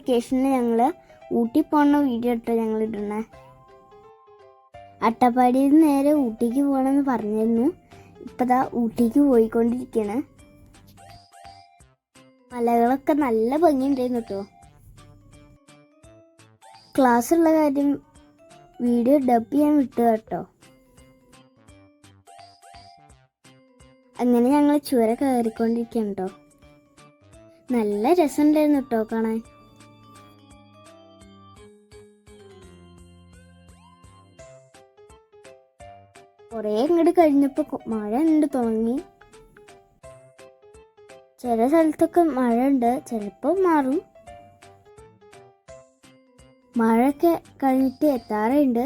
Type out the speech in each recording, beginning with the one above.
വെക്കേഷനിൽ ഞങ്ങൾ ഊട്ടി പോകുന്ന വീഡിയോ ഇട്ടോ ഞങ്ങൾ ഇടണേ. അട്ടപ്പാടിയിൽ നിന്ന് നേരെ ഊട്ടിക്ക് പോകണമെന്ന് പറഞ്ഞിരുന്നു. ഇപ്പതാ ഊട്ടിക്ക് പോയിക്കൊണ്ടിരിക്കുകയാണ് മലകളൊക്കെ നല്ല ഭംഗിയുണ്ടായിരുന്നു കേട്ടോ ക്ലാസ് ഉള്ള കാര്യം വീഡിയോ ഡബ് ചെയ്യാൻ വിട്ടു കേട്ടോ അങ്ങനെ ഞങ്ങൾ ചുര കയറിക്കൊണ്ടിരിക്കുകയാണ് കേട്ടോ നല്ല രസമുണ്ടായിരുന്നു കേട്ടോ കാണാൻ. കുറേ ഇങ്ങോട്ട് കഴിഞ്ഞപ്പോൾ മഴ ഉണ്ട് തുടങ്ങി ചില സ്ഥലത്തൊക്കെ മഴ ഉണ്ട് ചിലപ്പോൾ മാറും. മഴയൊക്കെ കഴിഞ്ഞിട്ട് എത്താറുണ്ട്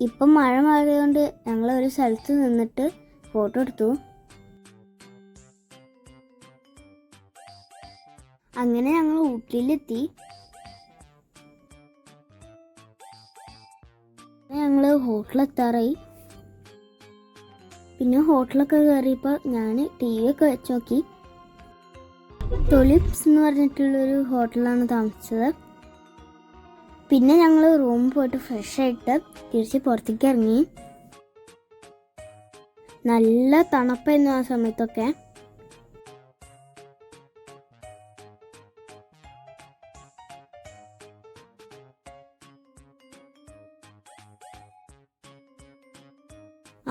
ഇപ്പം മഴ മാറിയതുകൊണ്ട് ഞങ്ങൾ ഒരു സ്ഥലത്ത് നിന്നിട്ട് ഫോട്ടോ എടുത്തു. അങ്ങനെ ഞങ്ങൾ ഊട്ടിയിലെത്തി. ഹോട്ടലെത്താറായി. പിന്നെ ഹോട്ടലൊക്കെ കയറിയപ്പോൾ ഞാൻ ടി വി ഒക്കെ വെച്ച് നോക്കി ടൊലിപ്സ് എന്ന് പറഞ്ഞിട്ടുള്ളൊരു ഹോട്ടലാണ് താമസിച്ചത്. പിന്നെ ഞങ്ങൾ റൂമിൽ പോയിട്ട് ഫ്രഷ് ആയിട്ട് തിരിച്ച് പുറത്തേക്ക് ഇറങ്ങി. നല്ല തണുപ്പായിരുന്നു ആ സമയത്തൊക്കെ.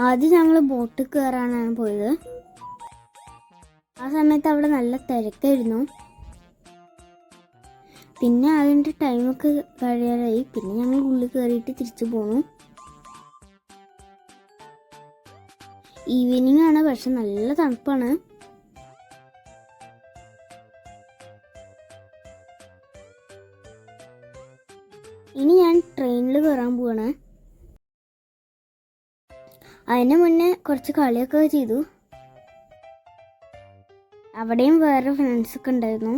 ആദ്യം ഞങ്ങൾ ബോട്ട് കയറാനാണ് പോയത്. ആ സമയത്ത് അവിടെ നല്ല തിരക്കായിരുന്നു. പിന്നെ അതിന്റെ ടൈമൊക്കെ കഴിയാറായി പിന്നെ ഞങ്ങൾ ഉള്ളിൽ കയറിയിട്ട് തിരിച്ചു പോന്നു. ഈവനിങ് ആണ് പക്ഷെ നല്ല തണുപ്പാണ്. അതിന് മുന്നേ കുറച്ച് കളിയൊക്കെ ചെയ്തു. അവിടെയും വേറെ ഫ്രണ്ട്സൊക്കെ ഉണ്ടായിരുന്നു.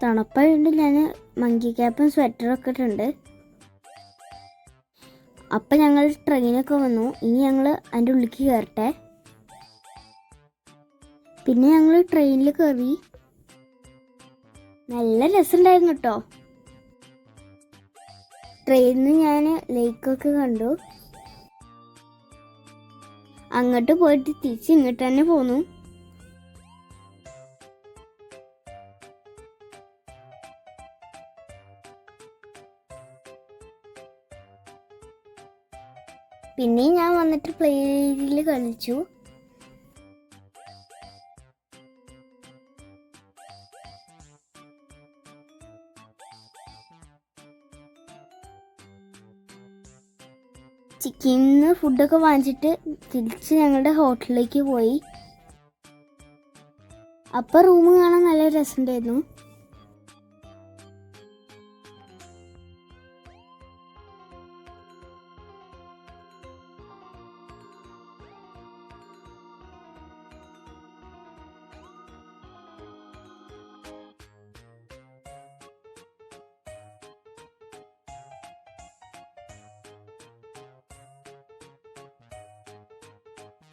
തണുപ്പായതുകൊണ്ട് ഞാൻ മങ്കി ക്യാപ്പും സ്വെറ്ററും ഒക്കെ ഇട്ടുണ്ട് അപ്പം ഞങ്ങൾ ട്രെയിനൊക്കെ വന്നു. ഇനി ഞങ്ങൾ അതിന്റെ ഉള്ളിക്ക് കയറട്ടെ പിന്നെ ഞങ്ങൾ ട്രെയിനിൽ കയറി നല്ല രസമുണ്ടായിരുന്നു കേട്ടോ. ട്രെയിനിൽ ഞാൻ ലേക്കൊക്കെ കണ്ടു. അങ്ങോട്ട് പോയിട്ട് തിരിച്ച് ഇങ്ങോട്ട് തന്നെ പോന്നു. പിന്നെ ഞാൻ വന്നിട്ട് പ്ലേയിൽ കളിച്ചു. ചിക്കനിന്ന് ഫുഡൊക്കെ വാങ്ങിച്ചിട്ട് തിരിച്ച് ഞങ്ങളുടെ ഹോട്ടലിലേക്ക് പോയി. അപ്പം റൂം കാണാൻ നല്ല രസമുണ്ടായിരുന്നു.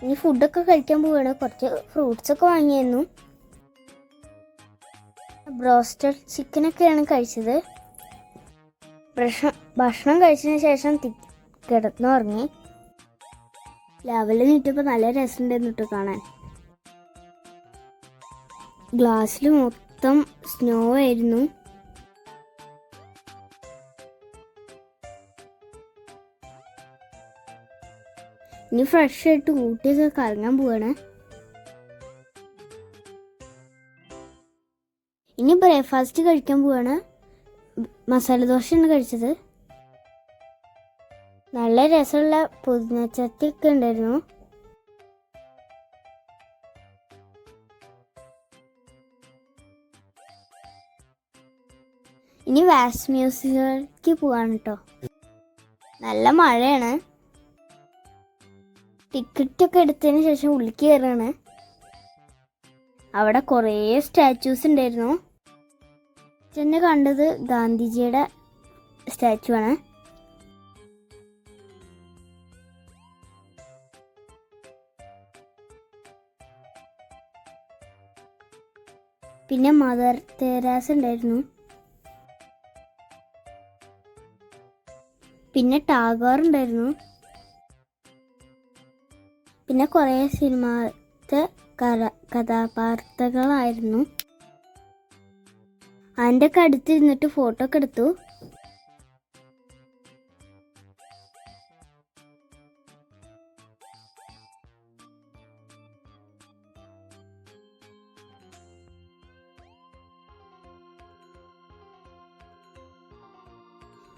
ഇനി ഫുഡൊക്കെ കഴിക്കാൻ പോവുകയാണ് കുറച്ച് ഫ്രൂട്ട്സ് ഒക്കെ വാങ്ങിയായിരുന്നു ബ്രോസ്റ്റഡ് ചിക്കനൊക്കെയാണ് കഴിച്ചത്. ഭക്ഷണം കഴിച്ചതിന് ശേഷം കിടന്നുറങ്ങി. ലെവലിൽ നീട്ടിയപ്പോൾ നല്ല രസമുണ്ടായിരുന്നു കേട്ടോ കാണാൻ. ഗ്ലാസ്സിൽ മൊത്തം സ്നോ ആയിരുന്നു. ഇനി ഫ്രഷ് ആയിട്ട് ഊട്ടിയൊക്കെ കറങ്ങാൻ പോവാണ്. ഇനി ബ്രേക്ക്ഫാസ്റ്റ് കഴിക്കാൻ പോവാണ്. മസാല ദോശയാണ് കഴിച്ചത്. നല്ല രസമുള്ള പുതിന ഒക്കെ ഉണ്ടായിരുന്നു. ഇനി വാസ് മ്യൂസിയത്തിലേക്ക് പോവാണ് കേട്ടോ നല്ല മഴയാണ്. ടിക്കറ്റ് ഒക്കെ എടുത്തതിന് ശേഷം ഉള്ളിക്ക് കയറാണ് അവിടെ കുറേ സ്റ്റാച്യൂസ് ഉണ്ടായിരുന്നു. ചെന്ന് കണ്ടത് ഗാന്ധിജിയുടെ സ്റ്റാച്ചു ആണ്. പിന്നെ മദർ തെരാസ് ഉണ്ടായിരുന്നു. പിന്നെ ടാഗോർ ഉണ്ടായിരുന്നു. പിന്നെ കുറേ സിനിമത്തെ കഥ കഥാപാത്രങ്ങളായിരുന്നു. അതിന്റെ ഒക്കെ അടുത്തിരുന്നിട്ട് ഫോട്ടോ ഒക്കെ എടുത്തു.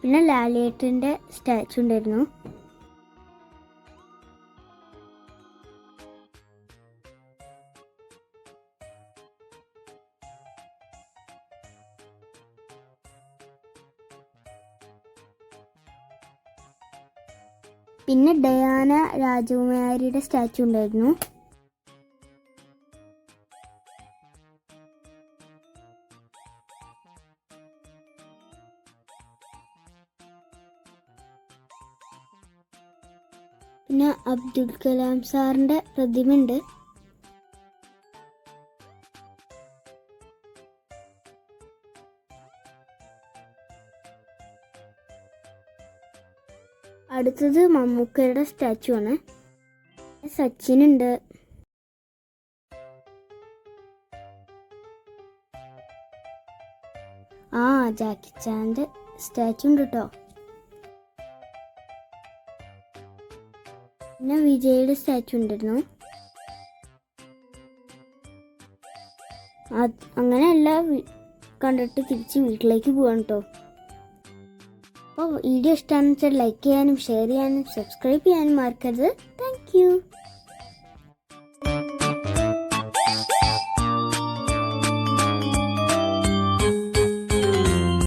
പിന്നെ ലാലേട്ടിന്റെ സ്റ്റാച്ചു ഉണ്ടായിരുന്നു. പിന്നെ ഡയാന രാജകുമാരിയുടെ സ്റ്റാച്ചു ഉണ്ടായിരുന്നു. പിന്നെ അബ്ദുൽ കലാം സാറിന്റെ പ്രതിമയുണ്ട്. അടുത്തത് മമ്മൂക്കയുടെ സ്റ്റാച്ചു ആണ്. സച്ചിൻ ഉണ്ട് ആ ജാക്കി ചാന്റെ സ്റ്റാച്ചു ഉണ്ട് കേട്ടോ പിന്നെ വിജയുടെ സ്റ്റാച്ചു ഉണ്ടായിരുന്നു. അങ്ങനെയല്ല കണ്ടിട്ട് തിരിച്ച് വീട്ടിലേക്ക് പോവാണ് കേട്ടോ വീഡിയോ ഇഷ്ടമാണെന്ന് വെച്ചാൽ ലൈക്ക് ചെയ്യാനും ഷെയർ ചെയ്യാനും സബ്സ്ക്രൈബ് ചെയ്യാനും മറക്കരുത്. താങ്ക്